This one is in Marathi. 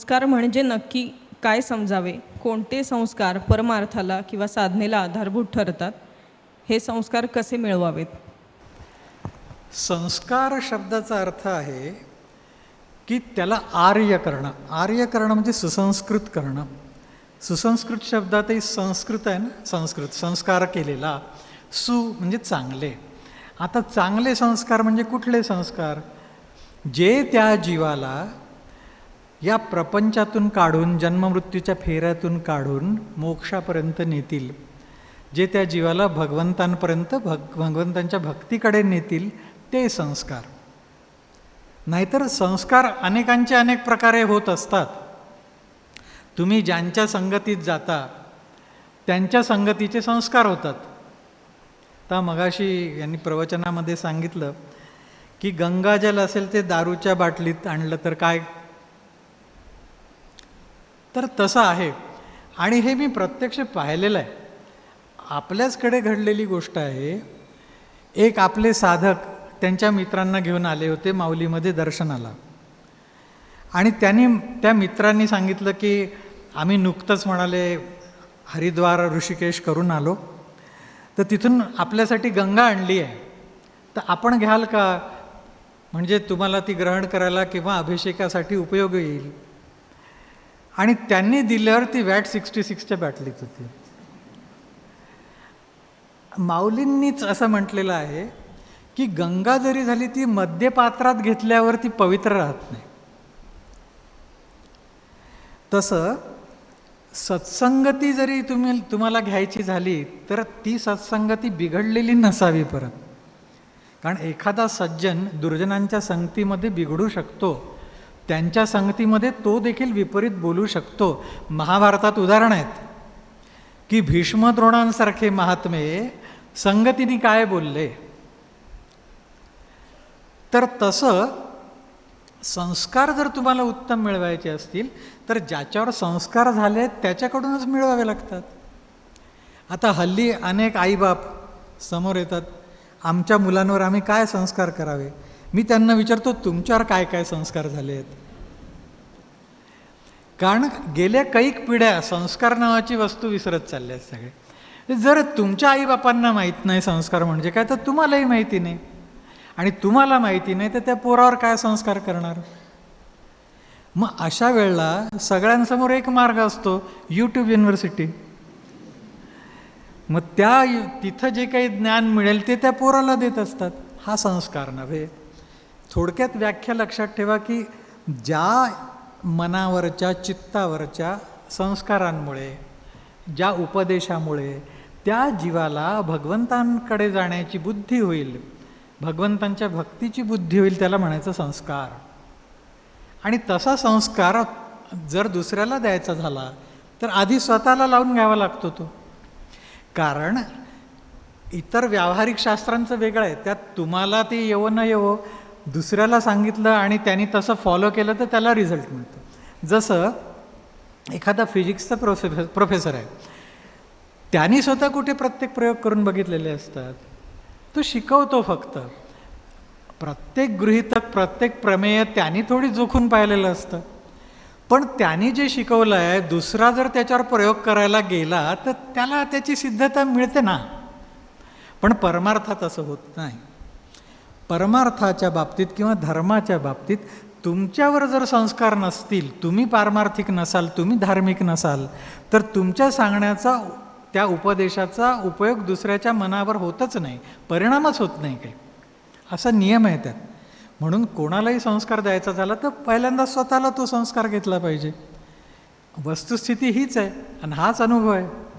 संस्कार म्हणजे नक्की काय समजावे? कोणते संस्कार परमार्थाला किंवा साधनेला आधारभूत ठरतात? हे संस्कार कसे मिळवावेत? संस्कार शब्दाचा अर्थ आहे की त्याला आर्य करणं. आर्य करणं म्हणजे सुसंस्कृत करणं. सुसंस्कृत शब्दातही संस्कृत आहे ना? संस्कृत संस्कार केलेला. सु म्हणजे चांगले. आता चांगले संस्कार म्हणजे कुठले संस्कार? जे त्या जीवाला या प्रपंचातून काढून जन्ममृत्यूच्या फेऱ्यातून काढून मोक्षापर्यंत नेतील. जे त्या जीवाला भगवंतांपर्यंत भग भगवंतांच्या भक्तीकडे नेतील ते संस्कार. नाहीतर संस्कार अनेकांचे अनेक प्रकारे होत असतात. तुम्ही ज्यांच्या संगतीत जाता त्यांच्या संगतीचे संस्कार होतात. तर मगाशी यांनी प्रवचनामध्ये सांगितलं की गंगाजल असेल ते दारूच्या बाटलीत आणलं तर काय तर तसं आहे. आणि हे मी प्रत्यक्ष पाहिलेलं आहे. आपल्याचकडे घडलेली गोष्ट आहे. एक आपले साधक त्यांच्या मित्रांना घेऊन आले होते माऊलीमध्ये दर्शनाला. आणि त्यांनी त्या मित्रांनी सांगितलं की आम्ही नुकतंच म्हणाले हरिद्वार ऋषिकेश करून आलो. तर तिथून आपल्यासाठी गंगा आणली आहे. तर आपण घ्याल का? म्हणजे तुम्हाला ती ग्रहण करायला किंवा अभिषेकासाठी उपयोग येईल. आणि त्यांनी दिल्यावर ती वॅट सिक्स्टी सिक्सच्या बाटलीत होती. माऊलींनीच असं म्हटलेलं आहे की गंगा जरी झाली ती मध्यपात्रात घेतल्यावर ती पवित्र राहत नाही. तसं सत्संगती जरी तुम्ही तुम्हाला घ्यायची झाली तर ती सत्संगती बिघडलेली नसावी परत. कारण एखादा सज्जन दुर्जनांच्या संगतीमध्ये बिघडू शकतो. त्यांच्या संगतीमध्ये तो देखील विपरीत बोलू शकतो. महाभारतात उदाहरण आहेत. की भीष्मद्रोणांसारखे महात्मे संगतीने काय बोलले? तर तसं संस्कार जर तुम्हाला उत्तम मिळवायचे असतील तर ज्याच्यावर संस्कार झाले त्याच्याकडूनच मिळवावे लागतात. आता हल्ली अनेक आईबाप समोर येतात. आमच्या मुलांवर आम्ही काय संस्कार करावे? मी त्यांना विचारतो तुमच्यावर काय काय संस्कार झाले आहेत? कारण गेल्या कैक पिढ्या संस्कार नावाची वस्तू विसरत चालल्या आहेत सगळे. जर तुमच्या आईबापांना माहीत नाही संस्कार म्हणजे काय तर तुम्हालाही माहिती नाही. आणि तुम्हाला माहिती नाही तर त्या पोरावर काय संस्कार करणार? मग अशा वेळेला सगळ्यांसमोर एक मार्ग असतो यूट्यूब युनिव्हर्सिटी मग त्या तिथं जे काही ज्ञान मिळेल ते त्या पोराला देत असतात. हा संस्कार नव्हे. थोडक्यात व्याख्या लक्षात ठेवा की ज्या मनावरच्या चित्तावरच्या संस्कारांमुळे ज्या उपदेशामुळे त्या जीवाला भगवंतांकडे जाण्याची बुद्धी होईल भगवंतांच्या भक्तीची बुद्धी होईल त्याला म्हणायचं संस्कार. आणि तसा संस्कार जर दुसऱ्याला द्यायचा झाला तर आधी स्वतःला लावून घ्यावा लागतो तो. कारण इतर व्यावहारिक शास्त्रांचं वेगळं आहे. त्यात तुम्हाला ते येवो न येवो दुसऱ्याला सांगितलं आणि त्यांनी तसं फॉलो केलं तर त्याला रिझल्ट मिळतो. जसं एखादा फिजिक्सचा प्रोफे प्रोफेसर आहे. त्यांनी स्वतः कुठे प्रत्येक प्रयोग करून बघितलेले असतात? तो शिकवतो फक्त. प्रत्येक गृहितक प्रत्येक प्रमेय त्यांनी थोडी जोखून पाहिलेलं असतं. पण त्यांनी जे शिकवलं आहे दुसरा जर त्याच्यावर प्रयोग करायला गेला तर त्याला त्याची सिद्धता मिळते ना. पण परमार्थात असं होत नाही. परमार्थाच्या बाबतीत किंवा धर्माच्या बाबतीत तुमच्यावर जर संस्कार नसतील तुम्ही पारमार्थिक नसाल तुम्ही धार्मिक नसाल तर तुमच्या सांगण्याचा त्या उपदेशाचा उपयोग दुसऱ्याच्या मनावर होतच नाही परिणामच होत नाही काही. असा नियम आहे त्यात. म्हणून कोणालाही संस्कार द्यायचा झाला तर पहिल्यांदा स्वतःला तो संस्कार घेतला पाहिजे. वस्तुस्थिती हीच आहे आणि हाच अनुभव आहे.